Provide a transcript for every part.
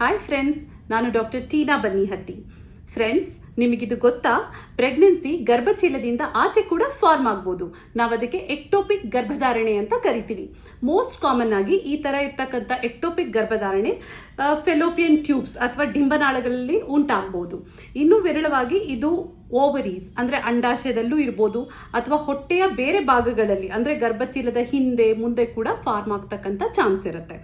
Hi friends ನಾನು doctor Tina Bannihatti friends ನಿಮಗಿದು ಗೊತ್ತಾ? ಪ್ರೆಗ್ನೆನ್ಸಿ ಗರ್ಭಚೀಲದಿಂದ ಆಚೆ ಕೂಡ ಫಾರ್ಮ್ ಆಗ್ಬೋದು. ನಾವು ಅದಕ್ಕೆ ಎಕ್ಟೋಪಿಕ್ ಗರ್ಭಧಾರಣೆ ಅಂತ ಕರಿತೀವಿ. ಮೋಸ್ಟ್ ಕಾಮನ್ ಆಗಿ ಈ ಥರ ಇರ್ತಕ್ಕಂಥ ಎಕ್ಟೋಪಿಕ್ ಗರ್ಭಧಾರಣೆ ಫೆಲೋಪಿಯನ್ ಟ್ಯೂಬ್ಸ್ ಅಥವಾ ಡಿಂಬನಾಳಗಳಲ್ಲಿ ಉಂಟಾಗ್ಬೋದು. ಇನ್ನೂ ವಿರಳವಾಗಿ ಇದು ಓವರೀಸ್ ಅಂದರೆ ಅಂಡಾಶಯದಲ್ಲೂ ಇರ್ಬೋದು, ಅಥವಾ ಹೊಟ್ಟೆಯ ಬೇರೆ ಭಾಗಗಳಲ್ಲಿ, ಅಂದರೆ ಗರ್ಭಚೀಲದ ಹಿಂದೆ, ಮುಂದೆ ಕೂಡ ಫಾರ್ಮ್ ಆಗ್ತಕ್ಕಂಥ ಚಾನ್ಸ್ ಇರುತ್ತೆ.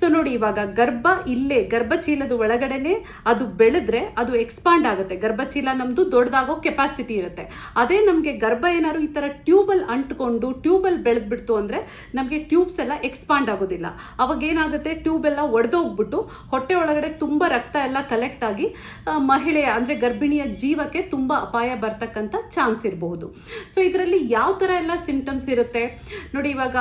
ಸೊ ನೋಡಿ, ಇವಾಗ ಗರ್ಭ ಇಲ್ಲೇ, ಗರ್ಭಚೀಲದ ಒಳಗಡೆನೆ ಅದು ಬೆಳೆದ್ರೆ ಅದು ಎಕ್ಸ್ಪಾಂಡ್ ಆಗುತ್ತೆ. ಗರ್ಭಚೀಲ ನಮ್ಮದು ದೊಡ್ಡದಾಗೋ ಕೆಪಾಸಿಟಿ ಇರುತ್ತೆ. ಅದೇ ನಮಗೆ ಗರ್ಭ ಏನಾದ್ರು ಈ ಥರ ಟ್ಯೂಬಲ್ ಅಂಟ್ಕೊಂಡು ಟ್ಯೂಬಲ್ ಬೆಳೆದ್ಬಿಡ್ತು ಅಂದರೆ ನಮಗೆ ಟ್ಯೂಬ್ಸ್ ಎಲ್ಲ ಎಕ್ಸ್ಪಾಂಡ್ ಆಗೋದಿಲ್ಲ. ಅವಾಗ ಏನಾಗುತ್ತೆ? ಟ್ಯೂಬ್ ಎಲ್ಲ ಒಡೆದೋಗ್ಬಿಟ್ಟು ಹೊಟ್ಟೆ ಒಳಗಡೆ ತುಂಬ ರಕ್ತ ಎಲ್ಲ ಕಲೆಕ್ಟ್ ಆಗಿ ಮಹಿಳೆಯ ಅಂದರೆ ಗರ್ಭಿಣಿಯ ಜೀವಕ್ಕೆ ತುಂಬ ಅಪಾಯ ಬರ್ತಕ್ಕಂಥ ಚಾನ್ಸ್ ಇರಬಹುದು. ಸೊ ಇದರಲ್ಲಿ ಯಾವ ಥರ ಎಲ್ಲ ಸಿಂಪ್ಟಮ್ಸ್ ಇರುತ್ತೆ? ನೋಡಿ, ಇವಾಗ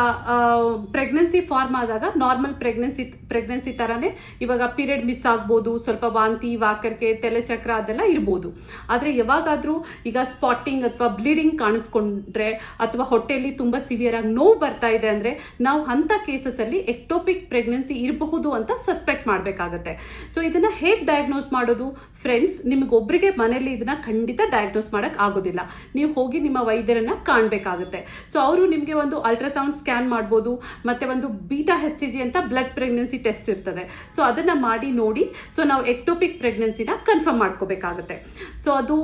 ಪ್ರೆಗ್ನೆನ್ಸಿ ಫಾರ್ಮ್ ಆದಾಗ ನಾರ್ಮಲ್ ಪ್ರೆಗ್ನೆನ್ಸಿ ಪ್ರೆಗ್ನೆನ್ಸಿ ಥರನೇ ಇವಾಗ ಪೀರಿಯಡ್ ಮಿಸ್ ಆಗ್ಬೋದು, ಸ್ವಲ್ಪ ವಾಂತಿ, ವಾಕರ್ಕೆ, ತಲೆಚಕ್ರ ಅದೆಲ್ಲ ಇರ್ಬೋದು. ಆದರೆ ಯಾವಾಗಾದರೂ ಈಗ ಸ್ಪಾಟಿಂಗ್ ಅಥವಾ ಬ್ಲೀಡಿಂಗ್ ಕಾಣಿಸ್ಕೊಂಡ್ರೆ ಅಥವಾ ಹೊಟ್ಟೆಯಲ್ಲಿ ತುಂಬ ಸಿವಿಯರ್ ಆಗಿ ನೋವು ಬರ್ತಾ ಇದೆ ಅಂದರೆ ನಾವು ಅಂಥ ಕೇಸಸಲ್ಲಿ ಎಕ್ಟೋಪಿಕ್ ಪ್ರೆಗ್ನೆನ್ಸಿ ಇರಬಹುದು ಅಂತ ಸಸ್ಪೆಕ್ಟ್ ಮಾಡಬೇಕಾಗತ್ತೆ. ಸೊ ಇದನ್ನು ಹೇಗೆ ಡಯಾಗ್ನೋಸ್ ಮಾಡೋದು? ಫ್ರೆಂಡ್ಸ್ ನಿಮಗೊಬ್ಬರಿಗೆ ಮನೆಯಲ್ಲಿ ಇದನ್ನ ಖಂಡಿತ ಡಯಾಗ್ನೋಸ್ ಮಾಡೋಕ್ಕೆ ಆಗೋದಿಲ್ಲ. ನೀವು ಹೋಗಿ ನಿಮ್ಮ ವೈದ್ಯರನ್ನ ಕಾಣಬೇಕಾಗುತ್ತೆ. ಸೊ ಅವರು ನಿಮಗೆ ಒಂದು ಅಲ್ಟ್ರಾಸೌಂಡ್ ಸ್ಕ್ಯಾನ್ ಮಾಡ್ಬೋದು, ಮತ್ತೆ ಒಂದು ಬೀಟಾ ಹೆಚ್ ಸಿ ಜಿ ಅಂತ ಬ್ಲಡ್ ಪ್ರೆಗ್ನೆನ್ಸಿ ಟೆಸ್ಟ್ ಇರ್ತದೆ. ಸೊ ಅದನ್ನ ಮಾಡಿ ನೋಡಿ. ಸೊ ನಾವು ಎಕ್ಟೋಪಿಕ್ ಪ್ರೆಗ್ನೆನ್ಸಿನ ಕನ್ಫರ್ಮ್ ಮಾಡ್ಕೋಬೇಕಾಗುತ್ತೆ. ಸೊ ಅದು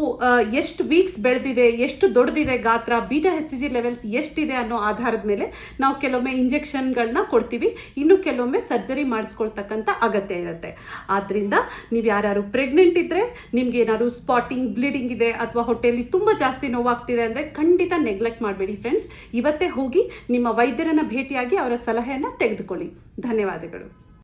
ಎಷ್ಟು ವೀಕ್ಸ್ ಬೆಳೆದಿದೆ, ಎಷ್ಟು ದೊಡ್ಡದಿದೆ ಗಾತ್ರ beta H C G levels ಎಷ್ಟಿದೆ ಅನ್ನೋ ಆಧಾರದ ಮೇಲೆ ನಾವು ಕೆಲವೊಮ್ಮೆ ಇಂಜೆಕ್ಷನ್ಗಳನ್ನ ಕೊಡ್ತೀವಿ. ಇನ್ನು ಕೆಲವೊಮ್ಮೆ ಸರ್ಜರಿ ಮಾಡಿಸ್ಕೊಳ್ತಕ್ಕಂಥ ಅಗತ್ಯ ಇರುತ್ತೆ. ಆದ್ದರಿಂದ ನೀವು ಯಾರು ಪ್ರೆಗ್ನೆಂಟ್ ಇದ್ರೆ, ನಿಮ್ಗೆ ಏನಾದ್ರು ಸ್ಪಾಟಿಂಗ್ ಬ್ಲೀಡಿಂಗ್ ಇದೆ ಅಥವಾ ಹೊಟ್ಟೆಯಲ್ಲಿ ತುಂಬ ಜಾಸ್ತಿ ನೋವಾಗ್ತಿದೆ ಅಂದರೆ ಖಂಡಿತ ನೆಗ್ಲೆಕ್ಟ್ ಮಾಡಬೇಡಿ ಫ್ರೆಂಡ್ಸ್ ಇವತ್ತೇ ಹೋಗಿ ನಿಮ್ಮ ವೈದ್ಯರನ್ನ ಭೇಟಿಯಾಗಿ ಅವರ ಸಲಹೆಯನ್ನು ತೆಗೆದುಕೊಳ್ಳಿ. ಧನ್ಯವಾದಗಳು. perdón.